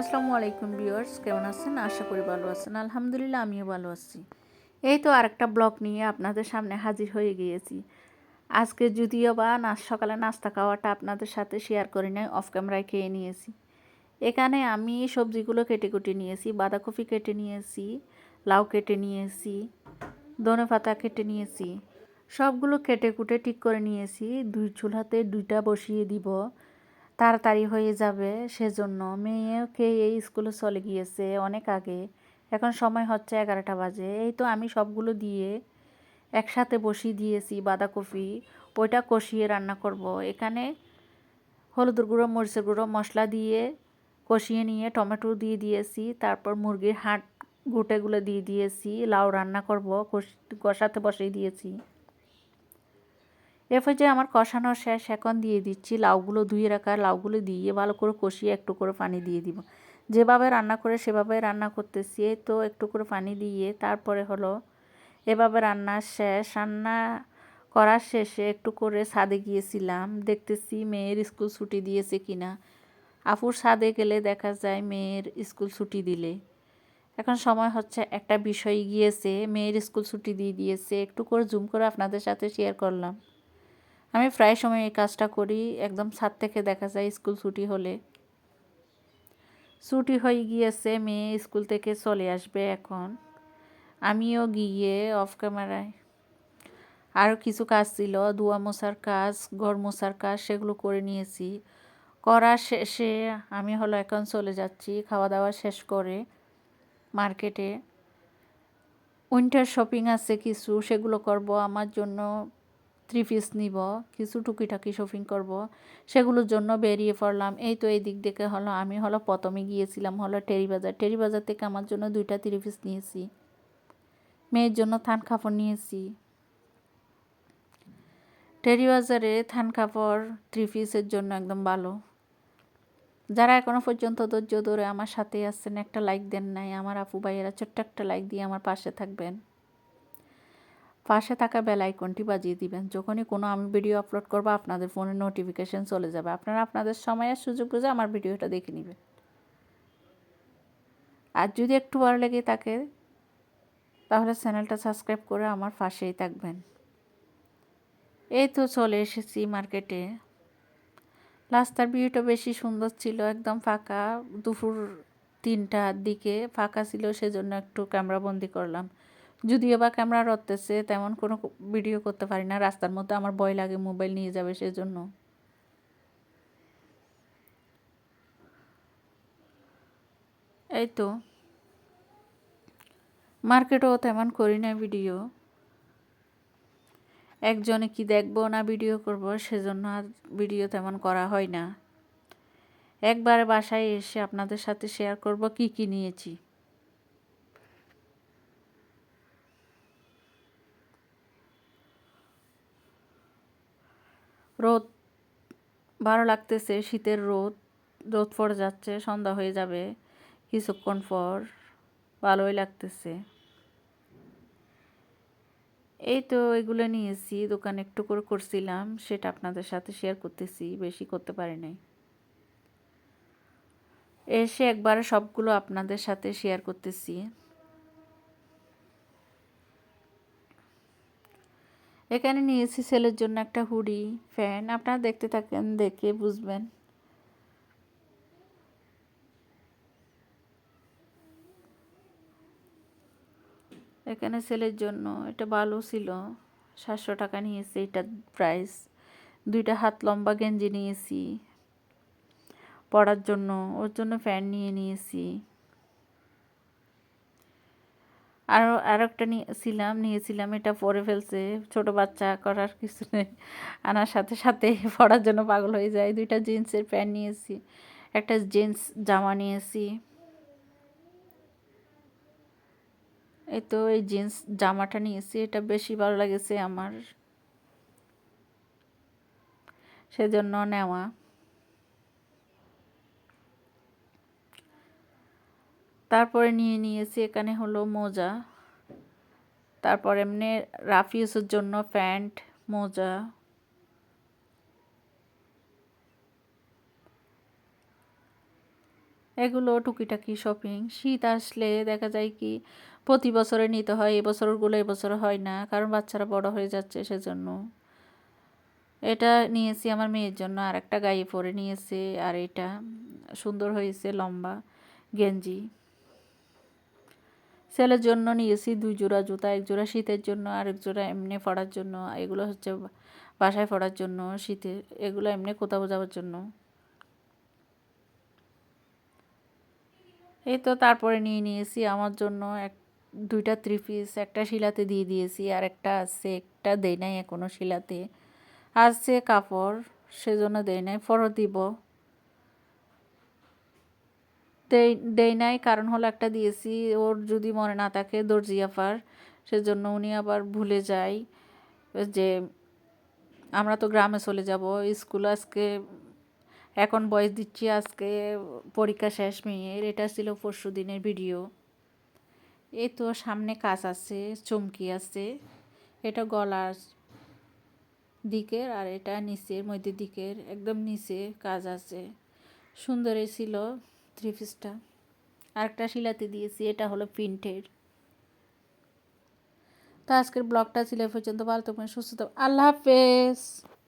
আসসালামু আলাইকুম ভিউয়ার্স, কেমন আছেন? আশা করি ভালো আছেন। আলহামদুলিল্লাহ, আমিও ভালো আছি। এই তো আরেকটা ব্লগ নিয়ে আপনাদের সামনে হাজির হয়ে গিয়েছি। আজকে যদিও বা নাচ, সকালে নাস্তা খাওয়াটা আপনাদের সাথে শেয়ার করি নাই অফ ক্যামেরায় খেয়ে নিয়েছি। এখানে আমি সবজিগুলো কেটে কুটে নিয়েছি, বাঁধাকপি কেটে নিয়েছি, লাউ কেটে নিয়েছি, ধনে পাতা কেটে নিয়েছি। সবগুলো কেটে কুটে ঠিক করে নিয়েছি। দুই চুলাতে দুইটা বসিয়ে দিব। তাড়াতাড়ি হয়ে যাবে সেজন্য। মেয়েও এই স্কুলে চলে গিয়েছে অনেক আগে। এখন সময় হচ্ছে এগারোটা বাজে। এই তো আমি সবগুলো দিয়ে একসাথে বসিয়ে দিয়েছি বাঁধাকপি। ওইটা কষিয়ে রান্না করব। এখানে হলুদের গুঁড়ো, মরিচের গুঁড়ো, মশলা দিয়ে কষিয়ে নিয়ে টমেটো দিয়ে দিয়েছি। তারপর মুরগির হাট গুটেগুলো দিয়ে দিয়েছি। লাউ রান্না করব কষাতে বসিয়ে দিয়েছি। এরপর যে আমার কষানো শেষ, এখন দিয়ে দিচ্ছি লাউগুলো ধুয়ে রাখা, লাউগুলো দিয়ে ভালো করে কষিয়ে একটু করে পানি দিয়ে দিব। যেভাবে রান্না করে সেভাবে রান্না করতেছি তো একটু করে পানি দিয়ে তারপরে হলো এভাবে রান্না শেষ। রান্না করার শেষে একটু করে ছাদে গিয়েছিলাম, দেখতেছি মেয়ের স্কুল ছুটি দিয়েছে কিনা। আফুর ছাদে গেলে দেখা যায় মেয়ের স্কুল ছুটি দিলে। এখন সময় হচ্ছে, একটা বিষয় গিয়েছে, মেয়ের স্কুল ছুটি দিয়ে দিয়েছে, একটু করে জুম করে আপনাদের সাথে শেয়ার করলাম। আমি প্রায় সময় এই কাজটা করি, একদম ছাদ থেকে দেখা যায় স্কুল ছুটি হলে। ছুটি হয়ে গিয়েছে, মেয়ে স্কুল থেকে চলে আসবে এখন। আমিও গিয়ে অফ ক্যামেরায় আরও কিছু কাজ ছিল দুয়া মশার কাজ, ঘর মশার কাজ, সেগুলো করে নিয়েছি। করা শেষে আমি হলো এখন চলে যাচ্ছি, খাওয়া দাওয়া শেষ করে মার্কেটে। উইন্টার শপিং আছে কিছু, সেগুলো করব। আমার জন্য থ্রি পিস নিব, কিছু টুকিটাকি শপিং করব, সেগুলোর জন্য বেরিয়ে পড়লাম। এই তো এই দিক থেকে হলো, আমি হলো প্রথমে গিয়েছিলাম হলো টেরি বাজার। টেরি বাজার থেকে আমার জন্য দুইটা থ্রি পিস নিয়েছি। মেয়ের জন্য থান কাপড় নিয়েছি। টেরি বাজারে থান কাপড় থ্রি পিসের জন্য একদম ভালো। যারা এখনও পর্যন্ত ধৈর্য ধরে আমার সাথে আসছেন একটা লাইক দেন নাই, আমার আপু ভাইয়েরা ছোট্ট একটা লাইক দিয়ে আমার পাশে থাকবেন। পাশে থাকা বেল আইকনটি বাজিয়ে দিবেন। যখনই কোনো আমি ভিডিও আপলোড করব, আপনাদের ফোনে নোটিফিকেশান চলে যাবে। আপনারা আপনাদের সময়ের সুযোগ বুঝে আমার ভিডিওটা দেখে নেবেন। আর যদি একটু ভালো লেগে থাকে, তাহলে চ্যানেলটা সাবস্ক্রাইব করে আমার পাশেই থাকবেন। এই তো চলে এসেছি মার্কেটে রাস্তার ভিউটা বেশি সুন্দর ছিল, একদম ফাঁকা। দুপুর তিনটার দিকে ফাঁকা ছিল, সেজন্য একটু ক্যামেরা বন্দি করলাম। যদিও বা ক্যামেরা রতেছে তেমন কোনো ভিডিও করতে পারি না। রাস্তার মধ্যে আমার ভয় লাগে মোবাইল নিয়ে যাবে সেজন্য। এই তো মার্কেটও তেমন করি না ভিডিও। একজনে কি দেখব না ভিডিও করব সেজন্য আর ভিডিও তেমন করা হয় না। একবারে বাসায় এসে আপনাদের সাথে শেয়ার করব কি কি নিয়েছি। রোদ, ভালো লাগতেছে, শীতের রোদ রোদ পড়ে যাচ্ছে, সন্ধ্যা হয়ে যাবে, কিছুক্ষণ পর ভালোই লাগতেছে। এই তো এগুলো নিয়েছি, দোকানে একটু করে করছিলাম, সেটা আপনাদের সাথে শেয়ার করতেছি, বেশি করতে পারি নাই। এসে একবারে সবগুলো আপনাদের সাথে শেয়ার করতেছি। এখানে নিয়েছি ছেলের জন্য একটা হুডি, ফ্যান। আপনারা দেখতে থাকেন, দেখে বুঝবেন। এখানে ছেলের জন্য এটা ভালো ছিল, সাতশো টাকা নিয়েছি এটার প্রাইস দুইটা হাত লম্বা গেঞ্জি নিয়েছি পড়ার জন্য, ওর জন্য ফ্যান নিয়ে নিয়েছি। আরও আর একটা নিয়েছিলাম নিয়েছিলাম, এটা পরে ফেলছে, ছোট বাচ্চা করার কিছু নেই। আনার সাথে সাথে পড়ার জন্য পাগল হয়ে যায়। দুইটা জিন্সের প্যান্ট নিয়েছি, একটা জিন্স জামা নিয়েছি। এই তো এই জিন্স জামাটা নিয়েছি, এটা বেশি ভালো লাগেছে আমার। সেজন্য নেওয়া। তারপরে নিয়ে নিয়েছি, এখানে হলো মোজা। তারপর এমনি রাফ ইউজের জন্য প্যান্ট, মোজা। এগুলো টুকিটাকি শপিং। শীত আসলে দেখা যায় কি, প্রতি বছরে নিতে হয় এবছরগুলো এবছর হয় না, কারণ বাচ্চারা বড় হয়ে যাচ্ছে সেজন্য। এটা নিয়েছি আমার মেয়ের জন্য আর একটা গায়ে পরে নিয়েছে, আর এটা সুন্দর হয়েছে লম্বা গেঞ্জি। ছেলের জন্য নিয়েছি, দুই জোড়া জুতা, এক জোড়া শীতের জন্য আর এক জোড়া এমনি পড়ার জন্য। এগুলো হচ্ছে বাসায় পড়ার জন্য, শীতে এগুলো এমনি কোথাও যাওয়ার জন্য। এই তো তারপরে নিয়ে নিয়েছি আমার জন্য এক, দুইটা থ্রি পিস একটা শিলাতে দিয়ে দিয়েছি, আর একটা আছে, একটা দেই নাই এখনও শিলাতে। আসছে কাপড়, সেজন্য দেই নাই ফরত দিব। দেই নাই, কারণ হলো একটা দিয়েছি। ওর যদি মনে না থাকে, দর্জি আফার, সেজন্য উনি আবার ভুলে যায় যে আমরা তো গ্রামে চলে যাব, স্কুল আজকে, এখন বয়স দিচ্ছি আজকে, পরীক্ষা শেষ মেয়ের, এটা ছিল পরশু দিনের ভিডিও এই তো সামনে কাজ আছে, চমকি আছে, এটা গলার দিকের আর এটা নিচের, মধ্যে দিকের, একদম নিচে কাজ আছে। সুন্দরই ছিল। থ্রি পিসটা আরেকটা শিলাতে দিয়েছি, এটা হলো প্রিন্টের। তো আজকের ব্লগটা ছিল পর্যন্ত। ভালো থাকবেন, সুস্থ আল্লাহ হাফেজ।